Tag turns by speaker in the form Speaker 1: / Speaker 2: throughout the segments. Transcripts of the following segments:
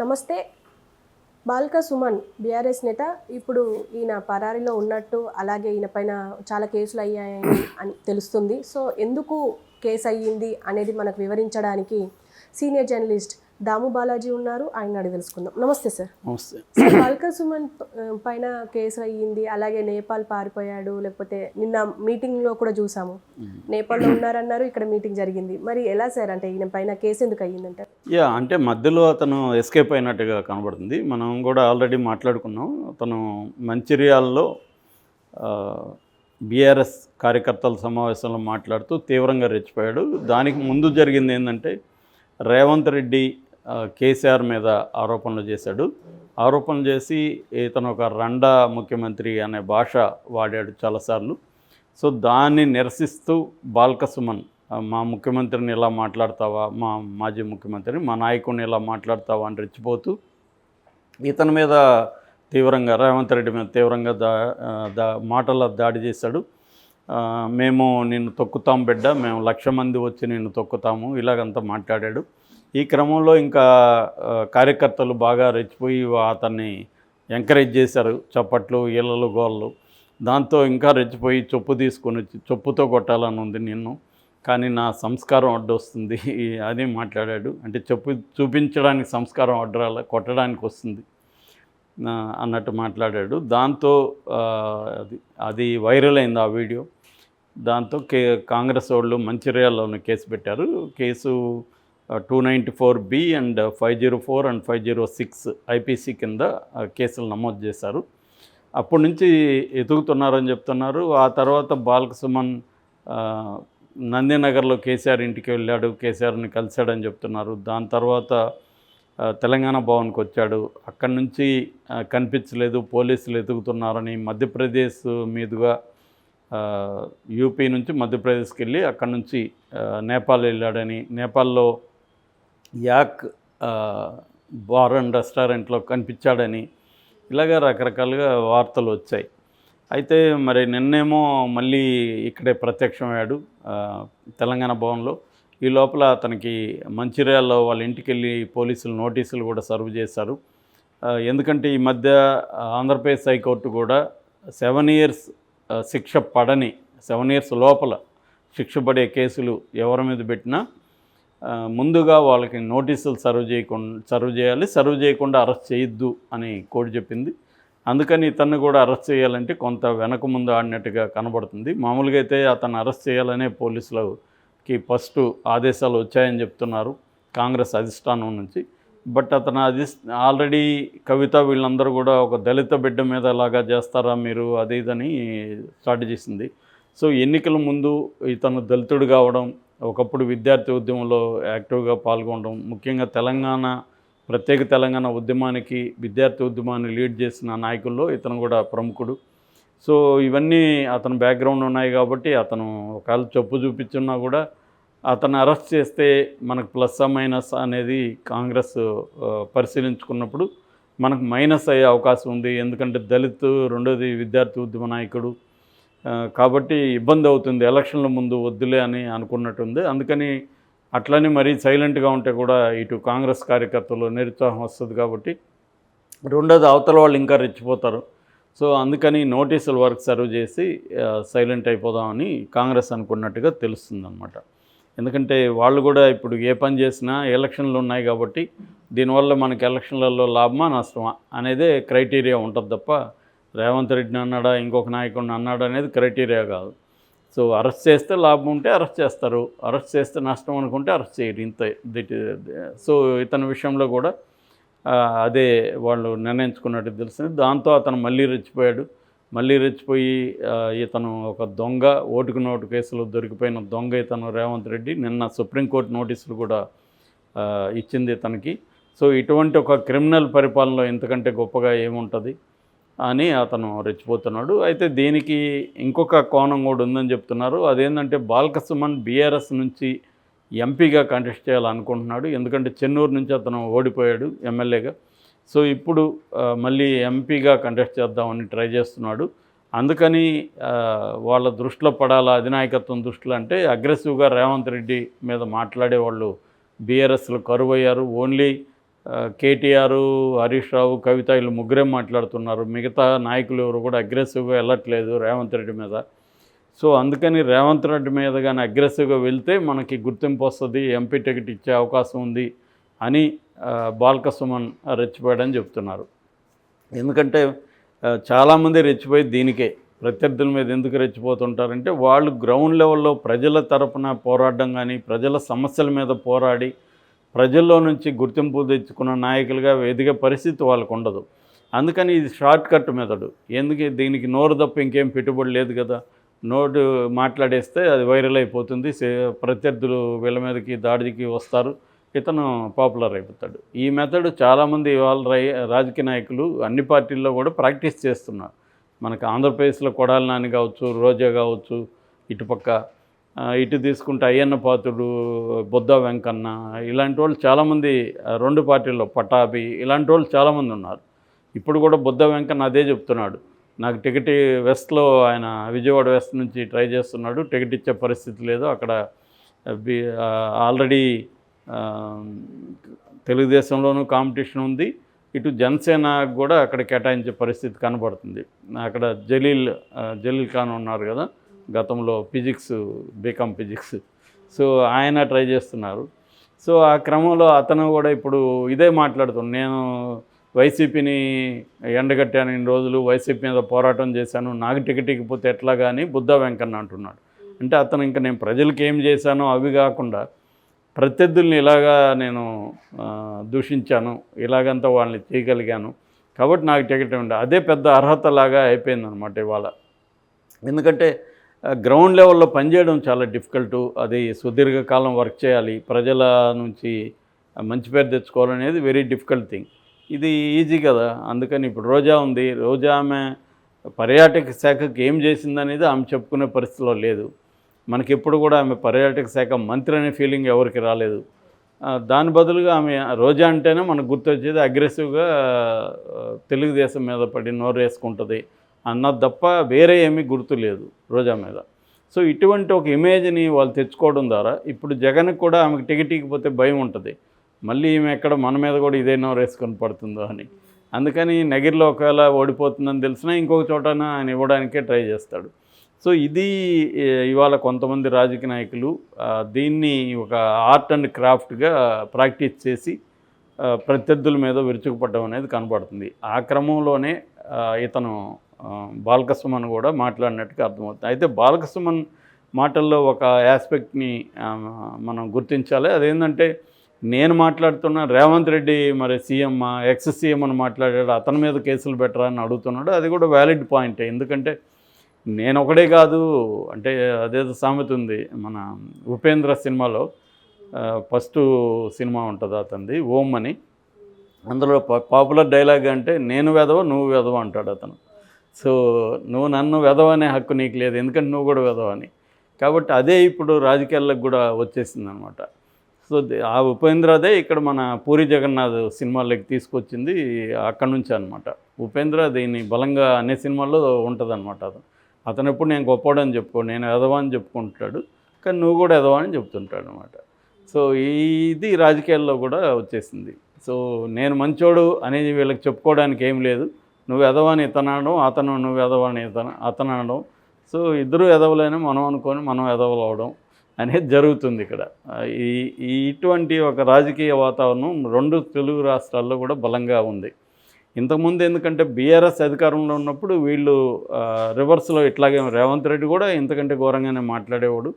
Speaker 1: నమస్తే. బాల్క సుమన్ బీఆర్ఎస్ నేత. ఇప్పుడు ఈయన పరారీలో ఉన్నట్టు అలాగే ఈయన పైన చాలా కేసులు అయ్యాయని అని తెలుస్తుంది. సో ఎందుకు కేసు అయ్యింది అనేది మనకు వివరించడానికి సీనియర్ జర్నలిస్ట్ దాము బాలాజీ ఉన్నారు. ఆయన అడిగి తెలుసుకుందాం. నమస్తే సార్.
Speaker 2: నమస్తే.
Speaker 1: బాల్క సుమన్ పైన కేసు అయ్యింది. అలాగే నేపాల్ పారిపోయాడు. లేకపోతే నిన్న మీటింగ్లో కూడా చూసాము. నేపాల్లో ఉన్నారన్నారు. ఇక్కడ మీటింగ్ జరిగింది. మరి ఎలా సార్? అంటే ఈయన పైన కేసు ఎందుకు అయ్యిందంటారు
Speaker 2: యా అంటే మధ్యలో అతను ఎస్కేప్ అయినట్టుగా కనబడుతుంది. మనం కూడా ఆల్రెడీ మాట్లాడుకున్నాం. అతను మంచిర్యాలలో బీఆర్ఎస్ కార్యకర్తల సమావేశంలో మాట్లాడుతూ తీవ్రంగా రెచ్చిపోయాడు. దానికి ముందు జరిగింది ఏంటంటే రేవంత్ రెడ్డి కేసీఆర్ మీద ఆరోపణలు చేశాడు. ఆరోపణలు చేసి ఇతను ఒక రండా ముఖ్యమంత్రి అనే భాష వాడాడు చాలాసార్లు. సో దాన్ని నిరసిస్తూ బాల్కసుమన్ మా ముఖ్యమంత్రిని ఇలా మాట్లాడతావా? మా మాజీ ముఖ్యమంత్రిని మా నాయకుడిని ఇలా మాట్లాడతావా? అని రెచ్చిపోతూ ఇతని మీద తీవ్రంగా రేవంత్ రెడ్డి మీద తీవ్రంగా దా దా మాటల దాడి చేశాడు. మేము నిన్ను తొక్కుతాం బిడ్డ మేము లక్ష మంది వచ్చి నిన్ను తొక్కుతాము ఇలాగంతా మాట్లాడాడు. ఈ క్రమంలో ఇంకా కార్యకర్తలు బాగా రెచ్చిపోయి అతన్ని ఎంకరేజ్ చేశారు. చప్పట్లు ఈలలు గోళ్ళు. దాంతో ఇంకా రెచ్చిపోయి చొప్పు తీసుకొని వచ్చి చొప్పుతో కొట్టాలని ఉంది నిన్ను. కానీ నా సంస్కారం అడ్డొస్తుంది అని మాట్లాడాడు. అంటే చెప్పు చూపించడానికి సంస్కారం అడ్డరాల కొట్టడానికి వస్తుంది. అన్నట్టు మాట్లాడాడు. దాంతో అది అది వైరల్ అయింది ఆ వీడియో. దాంతో కే కాంగ్రెస్ వాళ్ళు మంచిర్యాలలోని కేసు పెట్టారు. Case two ninety four B and five zero four and five zero six IPC కింద కేసులు నమోదు చేశారు. అప్పటి నుంచి ఎదుగుతున్నారని చెప్తున్నారు. ఆ తర్వాత బాలకసుమన్ నందినగర్లో కేసీఆర్ ఇంటికి వెళ్ళాడు కేసీఆర్ని కలిశాడని చెప్తున్నారు. దాని తర్వాత తెలంగాణ భవన్కి వచ్చాడు. అక్కడి నుంచి కనిపించలేదు పోలీసులు ఎదుగుతున్నారని మధ్యప్రదేశ్ మీదుగా యూపీ నుంచి మధ్యప్రదేశ్కి వెళ్ళి అక్కడి నుంచి నేపాల్ వెళ్ళాడని. నేపాల్లో యాక్ బార్ అండ్ రెస్టారెంట్లో కనిపించాడని ఇలాగ రకరకాలుగా వార్తలు వచ్చాయి. అయితే మరి నిన్నేమో మళ్ళీ ఇక్కడే ప్రత్యక్షమయ్యాడు తెలంగాణ భవన్లో. ఈ లోపల అతనికి మంచిర్యాలలో వాళ్ళ ఇంటికి వెళ్ళి పోలీసులు నోటీసులు కూడా సర్వ్ చేశారు. ఎందుకంటే ఈ మధ్య ఆంధ్రప్రదేశ్ హైకోర్టు కూడా సెవెన్ ఇయర్స్ శిక్ష పడని సెవెన్ ఇయర్స్ లోపల శిక్ష పడే కేసులు ఎవరి మీద పెట్టినా ముందుగా వాళ్ళకి నోటీసులు సర్వ్ చేయకుండా సర్వ్ చేయాలి. సర్వ్ చేయకుండా అరెస్ట్ చేయొద్దు అని కోర్టు చెప్పింది. అందుకని ఇతన్ని కూడా అరెస్ట్ చేయాలంటే కొంత వెనక ముందు ఆడినట్టుగా కనబడుతుంది. మామూలుగా అయితే అతను అరెస్ట్ చేయాలనే పోలీసులకి ఫస్ట్ ఆదేశాలు వచ్చాయని చెప్తున్నారు కాంగ్రెస్ అధిష్టానం నుంచి. బట్ అతను అది ఆల్రెడీ కవిత వీళ్ళందరూ కూడా ఒక దళిత బిడ్డ మీద లాగా చేస్తారా మీరు అది ఇదని స్టార్ట్ చేసింది. సో ఎన్నికల ముందు ఇతను దళితుడు కావడం ఒకప్పుడు విద్యార్థి ఉద్యమంలో యాక్టివ్గా పాల్గొనడం ముఖ్యంగా తెలంగాణ ప్రత్యేక తెలంగాణ ఉద్యమానికి విద్యార్థి ఉద్యమాన్ని లీడ్ చేసిన నాయకుల్లో ఇతను కూడా ప్రముఖుడు. సో ఇవన్నీ అతని బ్యాక్గ్రౌండ్ ఉన్నాయి కాబట్టి అతను ఒకవేళ చెప్పు చూపించున్నా కూడా అతను అరెస్ట్ చేస్తే మనకు ప్లస్ మైనస్ అనేది కాంగ్రెస్ పరిశీలించుకున్నప్పుడు మనకు మైనస్ అయ్యే అవకాశం ఉంది. ఎందుకంటే దళిత్ రెండోది విద్యార్థి ఉద్యమ నాయకుడు. కాబట్టి ఇబ్బంది అవుతుంది. ఎలక్షన్ల ముందు వద్దులే అని అనుకున్నట్టుంది. అందుకని అట్లని మరీ సైలెంట్గా ఉంటే కూడా ఇటు కాంగ్రెస్ కార్యకర్తలు నిరుత్సాహం వస్తుంది కాబట్టి రెండోది అవతల వాళ్ళు ఇంకా రెచ్చిపోతారు. సో అందుకని నోటీసుల వర్క్ సర్వ్ చేసి సైలెంట్ అయిపోదామని కాంగ్రెస్ అనుకున్నట్టుగా తెలుస్తుందన్నమాట. ఎందుకంటే వాళ్ళు కూడా ఇప్పుడు ఏ పని చేసినా ఎలక్షన్లు ఉన్నాయి కాబట్టి దీనివల్ల మనకి ఎలక్షన్లలో లాభమా నష్టమా అనేదే క్రైటీరియా ఉంటుంది తప్ప రేవంత్ రెడ్డిని అన్నాడా ఇంకొక నాయకుడిని అన్నాడా అనేది క్రైటీరియా కాదు. సో అరెస్ట్ చేస్తే లాభం ఉంటే అరెస్ట్ చేస్తారు. అరెస్ట్ చేస్తే నష్టం అనుకుంటే అరెస్ట్ చేయరు. ఇంత దిట్ సో ఇతని విషయంలో కూడా అదే వాళ్ళు నిర్ణయించుకున్నట్టు తెలిసింది దాంతో అతను మళ్ళీ రెచ్చిపోయాడు. మళ్ళీ రెచ్చిపోయి ఇతను ఒక దొంగ ఓటుకు నోటు కేసులో దొరికిపోయిన దొంగ ఇతను రేవంత్ రెడ్డి. నిన్న సుప్రీంకోర్టు నోటీసులు కూడా ఇచ్చింది ఇతనికి. సో ఇటువంటి ఒక క్రిమినల్ పరిపాలనలో ఇంతకంటే గొప్పగా ఏముంటుంది? అని అతను రెచ్చిపోతున్నాడు. అయితే దీనికి ఇంకొక కోణం కూడా ఉందని చెప్తున్నారు. అదేంటంటే బాల్కసుమన్ బీఆర్ఎస్ నుంచి ఎంపీగా కంటెస్ట్ చేయాలనుకుంటున్నాడు. ఎందుకంటే చెన్నూరు నుంచి అతను ఓడిపోయాడు ఎమ్మెల్యేగా. సో ఇప్పుడు మళ్ళీ ఎంపీగా కంటెస్ట్ చేద్దామని ట్రై చేస్తున్నాడు. అందుకని వాళ్ళ దృష్టిలో పడాలా అధినాయకత్వం దృష్టిలో అంటే అగ్రెసివ్గా రేవంత్ రెడ్డి మీద మాట్లాడే వాళ్ళు బీఆర్ఎస్లో కరువయ్యారు. ఓన్లీ కేటీఆర్ హరీష్ రావు కవిత వీళ్ళు ముగ్గురే మాట్లాడుతున్నారు. మిగతా నాయకులు ఎవరు కూడా అగ్రెసివ్గా వెళ్ళట్లేదు రేవంత్ రెడ్డి మీద. సో అందుకని రేవంత్ రెడ్డి మీద కానీ అగ్రెసివ్గా వెళ్తే మనకి గుర్తింపు వస్తుంది ఎంపీ టికెట్ ఇచ్చే అవకాశం ఉంది అని ఆ, బాల్క సుమన్ రెచ్చిపోయాడని చెప్తున్నారు. ఎందుకంటే చాలామంది రెచ్చిపోయి దీనికే ప్రత్యర్థుల మీద ఎందుకు రెచ్చిపోతుంటారంటే వాళ్ళు గ్రౌండ్ లెవెల్లో ప్రజల తరపున పోరాడడం కానీ ప్రజల సమస్యల మీద పోరాడి ప్రజల్లో నుంచి గుర్తింపు తెచ్చుకున్న నాయకులుగా ఎదిగే పరిస్థితి వాళ్ళకు ఉండదు అందుకని ఇది షార్ట్ కట్ మెథడు ఎందుకు దీనికి నోరు తప్ప ఇంకేం పెట్టుబడి లేదు కదా? నోటు మాట్లాడేస్తే అది వైరల్ అయిపోతుంది. సే- ప్రత్యర్థులు వీళ్ళ మీదకి దాడికి వస్తారు. ఇతను పాపులర్ అయిపోతాడు. ఈ మెథడ్ చాలామంది ఇవాళ రాజకీయ నాయకులు అన్ని పార్టీల్లో కూడా ప్రాక్టీస్ చేస్తున్నారు. మనకు ఆంధ్రప్రదేశ్లో కొడాలి నాని కావచ్చు రోజా కావచ్చు ఇటుపక్క ఇటు తీసుకుంటే అయ్యన్న పాత్రుడు బొద్ద వెంకన్న ఇలాంటి వాళ్ళు చాలామంది రెండు పార్టీల్లో పటాభి ఇలాంటి వాళ్ళు చాలామంది ఉన్నారు. ఇప్పుడు కూడా బొద్ద వెంకన్న అదే చెప్తున్నాడు. నాకు టికెట్ వెస్ట్లో ఆయన విజయవాడ వెస్ట్ నుంచి ట్రై చేస్తున్నాడు. టికెట్ ఇచ్చే పరిస్థితి లేదు. అక్కడ బి- ఆల్రెడీ తెలుగుదేశంలోనూ కాంపిటీషన్ ఉంది. ఇటు జనసేన కూడా అక్కడ కేటాయించే పరిస్థితి కనబడుతుంది. అక్కడ జలీల్ జలీల్ ఖాన్ ఉన్నారు కదా. గతంలో physics B Com physics. So ఆయన ట్రై చేస్తున్నారు. సో ఆ క్రమంలో అతను కూడా ఇప్పుడు ఇదే మాట్లాడుతున్నాను నేను వైసీపీని ఎండగట్టాను ఇన్ని రోజులు వైసీపీ మీద పోరాటం చేశాను నాకు టికెట్ ఇకపోతే ఎట్లా కానీ బుద్ధ వెంకన్న అంటున్నాడు. అంటే అతను ఇంకా నేను ప్రజలకు ఏం చేశానో అవి కాకుండా ప్రత్యర్థుల్ని ఇలాగా నేను దూషించాను ఇలాగంతా వాళ్ళని చేయగలిగాను కాబట్టి నాకు టికెట్ ఉండే అదే పెద్ద అర్హత లాగా ఇవాళ. ఎందుకంటే గ్రౌండ్ లెవెల్లో పనిచేయడం చాలా డిఫికల్ట్. అది సుదీర్ఘకాలం వర్క్ చేయాలి. ప్రజల నుంచి మంచి పేరు తెచ్చుకోవాలనేది వెరీ డిఫికల్ట్ థింగ్. ఇది ఈజీ కదా. అందుకని ఇప్పుడు రోజా ఉంది. రోజా ఆమె పర్యాటక శాఖకి ఏం చేసిందనేది ఆమె చెప్పుకునే పరిస్థితిలో లేదు. మనకి ఎప్పుడు కూడా ఆమె పర్యాటక శాఖ మంత్రి అనే ఫీలింగ్ ఎవరికి రాలేదు. దాని బదులుగా ఆమె రోజా అంటేనే మనకు గుర్తొచ్చేది అగ్రెసివ్గా తెలుగుదేశం మీద పడి నోరు వేసుకుంటుంది. అన్నది తప్ప వేరే ఏమీ గుర్తు లేదు రోజా మీద. సో ఇటువంటి ఒక ఇమేజ్ని వాళ్ళు తెచ్చుకోవడం ద్వారా ఇప్పుడు జగన్కి కూడా ఆమెకు టికెట్ ఇకపోతే భయం ఉంటుంది. మళ్ళీ ఈమె ఎక్కడ మన మీద కూడా ఇదేనో రేసుకొని పడుతుందో అని. అందుకని నగిరిలో ఒకవేళ ఓడిపోతుందని తెలిసినా ఇంకొక చోటన ఆయన ఇవ్వడానికే ట్రై చేస్తాడు. సో ఇది ఇవాళ కొంతమంది రాజకీయ నాయకులు దీన్ని ఒక ఆర్ట్ అండ్ క్రాఫ్ట్గా ప్రాక్టీస్ చేసి ప్రత్యర్థుల మీద విరుచుకుపడడం అనేది కనబడుతుంది. ఆ క్రమంలోనే ఇతను బాలకసుమన్ కూడా మాట్లాడినట్టుగా అర్థమవుతుంది. అయితే బాలకసుమన్ మాటల్లో ఒక యాస్పెక్ట్ని మనం గుర్తించాలి. అదేంటంటే నేను మాట్లాడుతున్న రేవంత్ రెడ్డి మరి సీఎం ఎక్స్ సీఎం అని మాట్లాడాడు. అతని మీద కేసులు పెట్టరా అని అడుగుతున్నాడు. అది కూడా వ్యాలిడ్ పాయింటే ఎందుకంటే నేను ఒకడే కాదు అంటే అదేదో సామెత ఉంది మన ఉపేంద్ర సినిమాలో. ఫస్ట్ సినిమా ఉంటుంది అతనిది ఓం అని. అందులో పా- పాపులర్ డైలాగ్ అంటే నేను వెదవ నువ్వు వెదవ అంటాడు అతను. సో నువ్వు నన్ను వెదవనే హక్కు నీకు లేదు. ఎందుకంటే నువ్వు కూడా వెదవని. కాబట్టి అదే ఇప్పుడు రాజకీయాలకు కూడా వచ్చేసింది అనమాట సో ఆ ఉపేంద్రదే ఇక్కడ మన పూరి జగన్నాథ్ సినిమాలోకి తీసుకొచ్చింది అక్కడి నుంచి అనమాట ఉపేంద్ర దీన్ని బలంగా అనే సినిమాల్లో ఉంటుంది అనమాట అతను అతను ఎప్పుడు నేను గొప్పవాడని చెప్పుకో నేను ఎదవా అని చెప్పుకుంటాడు. కానీ నువ్వు కూడా ఎదవా అని చెప్తుంటాడు అనమాట సో ఇది రాజకీయాల్లో కూడా వచ్చేసింది. సో నేను మంచోడు అనేది వీళ్ళకి చెప్పుకోవడానికి ఏం లేదు. నువ్వు ఎదవని ఇతను అతను నువ్వు ఎదవని ఇతన అతను సో ఇద్దరు ఎదవలేని మనం అనుకొని మనం ఎదవలు అనేది జరుగుతుంది ఇక్కడ. ఈ ఈ ఇటువంటి ఒక రాజకీయ వాతావరణం రెండు తెలుగు రాష్ట్రాల్లో కూడా బలంగా ఉంది. ఇంతకుముందు ఎందుకంటే బీఆర్ఎస్ అధికారంలో ఉన్నప్పుడు వీళ్ళు రివర్స్లో ఇట్లాగే రేవంత్ రెడ్డి కూడా ఇంతకంటే ఘోరంగానే మాట్లాడేవాడు.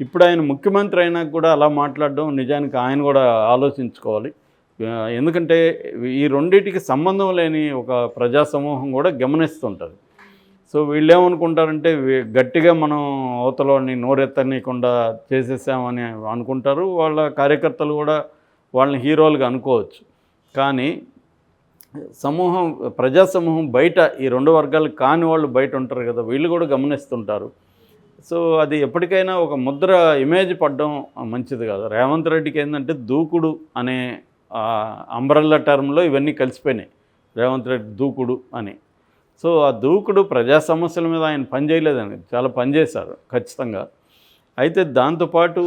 Speaker 2: ఇప్పుడు ఆయన ముఖ్యమంత్రి అయినా కూడా అలా మాట్లాడడం నిజానికి ఆయన కూడా ఆలోచించుకోవాలి. ఎందుకంటే ఈ రెండింటికి సంబంధం లేని ఒక ప్రజా సమూహం కూడా గమనిస్తుంటుంది. సో వీళ్ళు ఏమనుకుంటారంటే గట్టిగా మనం అవతలని నోరెత్తనీయకుండా చేసేసామని అనుకుంటారు. వాళ్ళ కార్యకర్తలు కూడా వాళ్ళని హీరోలుగా అనుకోవచ్చు. కానీ సమూహం ప్రజా సమూహం బయట ఈ రెండు వర్గాలు కాని వాళ్ళు బయట ఉంటారు కదా వీళ్ళు కూడా గమనిస్తుంటారు. సో అది ఎప్పటికైనా ఒక ముద్ర ఇమేజ్ పడడం మంచిది కాదు. రేవంత్ రెడ్డికి ఏంటంటే దూకుడు అనే అంబ్రల్లా టర్మ్లో ఇవన్నీ కలిసిపోయినాయి. రేవంత్ రెడ్డి దూకుడు అని. సో ఆ దూకుడు ప్రజా సమస్యల మీద ఆయన పనిచేయలేదండి చాలా పనిచేశారు ఖచ్చితంగా. అయితే దాంతోపాటు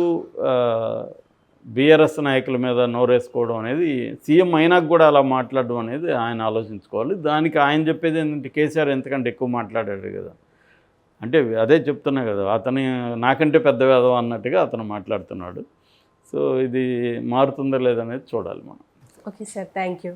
Speaker 2: బీఆర్ఎస్ నాయకుల మీద నోరేసుకోవడం అనేది సీఎం అయినాక కూడా అలా మాట్లాడడం అనేది ఆయన ఆలోచించుకోవాలి. దానికి ఆయన చెప్పేది ఏంటంటే కేసీఆర్ ఎంతకంటే ఎక్కువ మాట్లాడాడు కదా. అంటే అదే చెప్తున్నా కదా అతని నాకంటే పెద్ద వేదం అన్నట్టుగా అతను మాట్లాడుతున్నాడు. సో ఇది మారుతుందా లేదనేది చూడాలి మనం.
Speaker 1: Okay sir thank you.